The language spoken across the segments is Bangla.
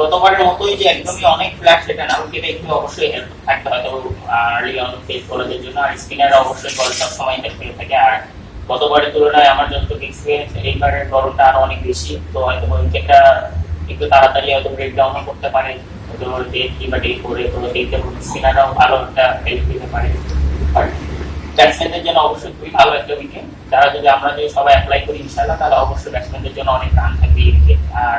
গতবারের মতোই যে একদমই অনেক ফ্ল্যাট সেটা না উইকেটে একটু অবশ্যই হেল্প থাকতে হয়তো আর্লি অন ফেস বলাদের জন্য আর স্পিনার অবশ্যই বল সবসময় হেল্প করে থাকে। আর গতবারের তুলনায় আমার যতটুকু এক্সপিরিয়েন্স এইবারের গরমটা আরও অনেক বেশি। তো হয়তো উইকেটটা একটু তাড়াতাড়ি হয়তো ব্রেক ডাউন করতে পারে। হয়তো ডে থ্রি বা ডে ফোরে তো ডেতে স্পিনাররাও ভালো একটা হেল্প দিতে পারে। ব্যাটসম্যানদের জন্য অবশ্যই খুবই ভালো একটা উইকেট যারা যদি আমরা যদি সবাই অ্যাপ্লাই করি ইনশাল্লাহ তাহলে অবশ্যই ব্যাটসম্যানদের জন্য অনেক রান থাকবে এই উইকেট আর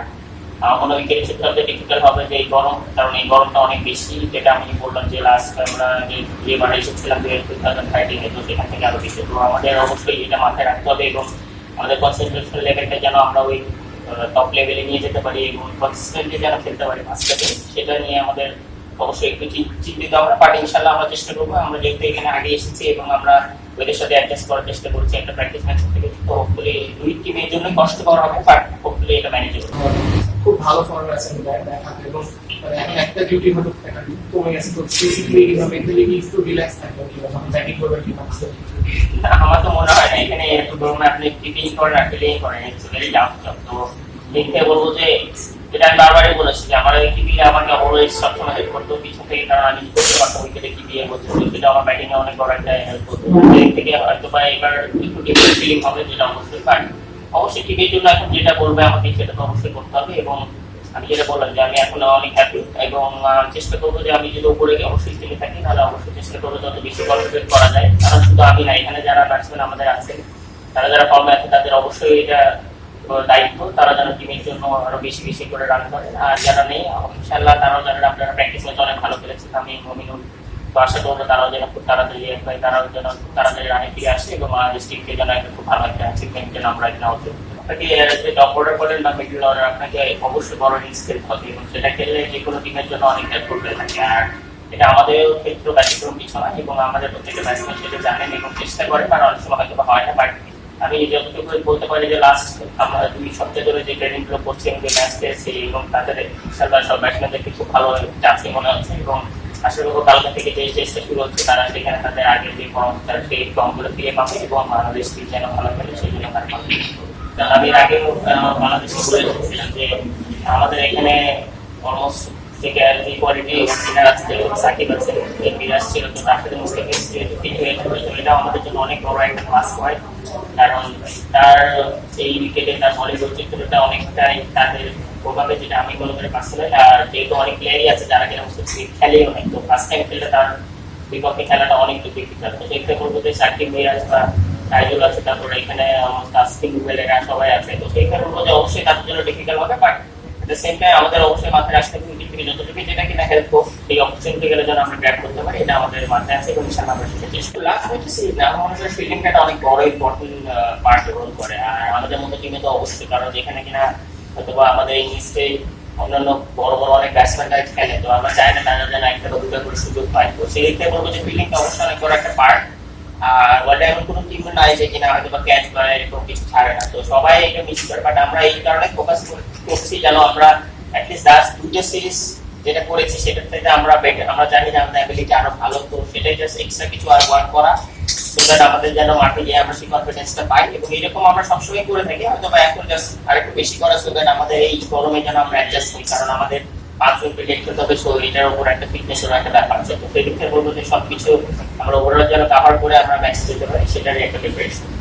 মনে হয় ক্ষেত্রে ডিফিকাল্ট হবে যে এই গরম, কারণ এই গরমটা অনেক বেশি, যেটা আমি বললাম যে লাস্ট আমরা যে যেবার এসেছিলাম টু থাউজেন্ড থার্টিনে তো সেখান থেকে আরও বেশি। তো আমাদের অবশ্যই এটা মাথায় রাখতে হবে এবং আমাদের কনসেন্ট্রেশন লেভেলটা যেন আমরা ওই টপ লেভেলে নিয়ে যেতে পারি এবং কনসিস্টেন্টলি যেন খেলতে পারি মাঝখানে সেটা নিয়ে আমাদের অবশ্যই একটু চিন- চিন্তিত আমরা। বাট ইনশাল্লাহ আমরা চেষ্টা করব, আমরা যেহেতু এখানে আগে এসেছি এবং আমরা ওদের সাথে অ্যাডজাস্ট করার চেষ্টা করছি, একটা প্র্যাকটিস ম্যাচ থেকে, তো হোপফুলি দুই টিমের জন্য কষ্টকর হবে বাট হোপফুলি এটা ম্যানেজেবল খুব ভালো ফর্মে আছেন দেখাতে এবং মানে একটা ডিউটি হয়তো কমে গেছে, তো ফিজিক্যালি কিংবা মেন্টালি কি একটু রিল্যাক্স থাকবে কিংবা যখন ব্যাটিং করবে কিংবা আমার তো মনে হয় না, এখানে ধরুন আপনি কিপিং করেন আর করেন ডাউন তো দেখতে বলব যে, যেটা আমি বারবারই বলেছি যে, আমার কিপি আমাকে অলওয়েজ সবসময় হেল্প করতো, পিছন থেকে কারণ আমি পারতাম উইকেটে কি দিয়ে আমার ব্যাটিং এ অনেক বড় একটা হেল্প করতো। থেকে হয়তো বা এবার একটু ডিফারেন্ট ফিলিং হবে, যেটা অবশ্যই বাট অবশ্যই টিভির জন্য এখন যেটা বলবে আমাকে সেটা তো অবশ্যই করতে হবে এবং আমি যেটা বললাম যে আমি এখন অনেক হ্যাপি এবং চেষ্টা করব যে আমি যদি উপরে অবশ্যই খেলে থাকি, তাহলে অবশ্যই চেষ্টা করব যত বেশি কনসেন্ট্রেট করা যায়। কারণ শুধু আমি না, এখানে যারা ব্যাটসম্যান আমাদের আছে তারা যারা ফর্মে আছে, তাদের অবশ্যই এটা দায়িত্ব। তারা যেন টিমের জন্য আরও বেশি বেশি করে রান করে আর যারা নেই ইনশাল্লাহ তারাও যারা আপনারা প্র্যাকটিস ম্যাচ অনেক ভালো খেলেছে আমি মমিনুল আশা করব তারাও যেন খুব তাড়াতাড়ি একবার তারাও যেন খুব তাড়াতাড়ি রানে ফিরে আসে এবং বাংলাদেশ টিমকে যেন একটা খুব ভালো একটা অ্যাচিভমেন্ট যেন আমরা এখানে অর্জন আপনাকে যে টপ অর্ডার করেন বা মিডল অর্ডার আপনাকে অবশ্যই বড় ইনিংস খেলতে হবে এবং সেটা খেললে যে কোনো টিমের জন্য অনেক হেল্প করতে থাকে। আর এটা আমাদের ক্ষেত্রে ব্যতিক্রম কিছু নয় এবং আমাদের প্রত্যেকটা ব্যাটসম্যান সেটা জানেন এবং চেষ্টা করে আর অনেক সময় হয়তো হয় না বাট আমি যতটুকু বলতে পারি যে লাস্ট আমরা দুই সপ্তাহ ধরে যে ট্রেনিংগুলো করছি এবং যে ম্যাচ পেয়েছি এবং তাদের সব ব্যাটসম্যানদেরকে খুব ভালো চান্সই মনে হচ্ছে এবং আশা করব থেকে যে চেষ্টা শুরু হচ্ছে, তারা সেখানে তাদের আগে যে ফর্ম তারা সেই ফর্মগুলো ফিরে পাবে এবং বাংলাদেশ যেন ভালো করে সেই জন্য আমি আগেও বাংলাদেশে বলে যে আমাদের এখানে অলমোস্ট অনেক আর যেহেতু অনেক প্লেয়ারই আছে, যারা কিনা তো ফার্স্ট টাইম খেললে তার বিপক্ষে খেলাটা অনেক ডিফিকাল্ট তো সেক্ষেত্রে বলব যে সাকিব, মিরাজ আছে, তারপরে এখানে সবাই আছে, তো সেই কারণে অবশ্যই তাদের জন্য ডিফিকাল্ট হবে বাট সেম টাইম আমাদের অবশ্যই মাথায় রাখতে হবে উইকেট থেকে যতটুকু যেটা কিনা হেল্প হোক অপরচুনিটি গেলে যেন আমরা গ্র্যাপ করতে পারি, এটা আমাদের মাথায় আছে এবং ইনশাআল্লাহ আমরা সেটা চেষ্টা করি লাস্ট হচ্ছে সিজন আমার মনে হয় ফিল্ডিংটা অনেক বড় ইম্পর্টেন্ট পার্ট রোল করে। আর আমাদের মতো টিমে তো অবশ্যই, কারণ যেখানে কিনা হয়তো বা আমাদের ইংলিশে অন্যান্য বড় বড় অনেক ব্যাটসম্যানরা খেলে, তো আমরা চাই না তারা যেন একটা দুটো করে সুযোগ পায়। তো সেই দিক থেকে বলব যে ফিল্ডিংটা অবশ্যই অনেক বড় একটা পার্ট আর ওয়ার্ল্ডে এমন কোনো টিম নাই যে কিনা হয়তো বা ক্যাচ এরকম কিছু ছাড়ে না। তো সবাই এটা মিস করে বাট আমরা এই কারণে ফোকাস করছি যেন আমরা অ্যাটলিস্ট লাস্ট দুটো সিরিজ যেটা করেছি, সেটার থেকে আমরা better- আমরা জানি যে আমাদের অ্যাবিলিটি আরও ভালো। তো সেটাই জাস্ট এক্সট্রা কিছু আর ওয়ার্ক করা that আমাদের যেন মাঠে গিয়ে আমরা সেই কনফিডেন্সটা পাই। এবং এরকম আমরা সবসময় করে থাকি হয়তো বা এখন জাস্ট আরেকটু বেশি করা, so that আমাদের এই গরমে যেন আমরা অ্যাডজাস্ট করি, কারণ আমাদের পাঁচজন খেলতে হবে সো এটার উপর একটা ফিটনেসের একটা ব্যাপার আছে। তো দিক বলব যে সবকিছু আমরা ওভারঅল যেন কাভার করে আমরা ম্যাচ দিতে পারি, সেটারই একটা প্রিপারেশন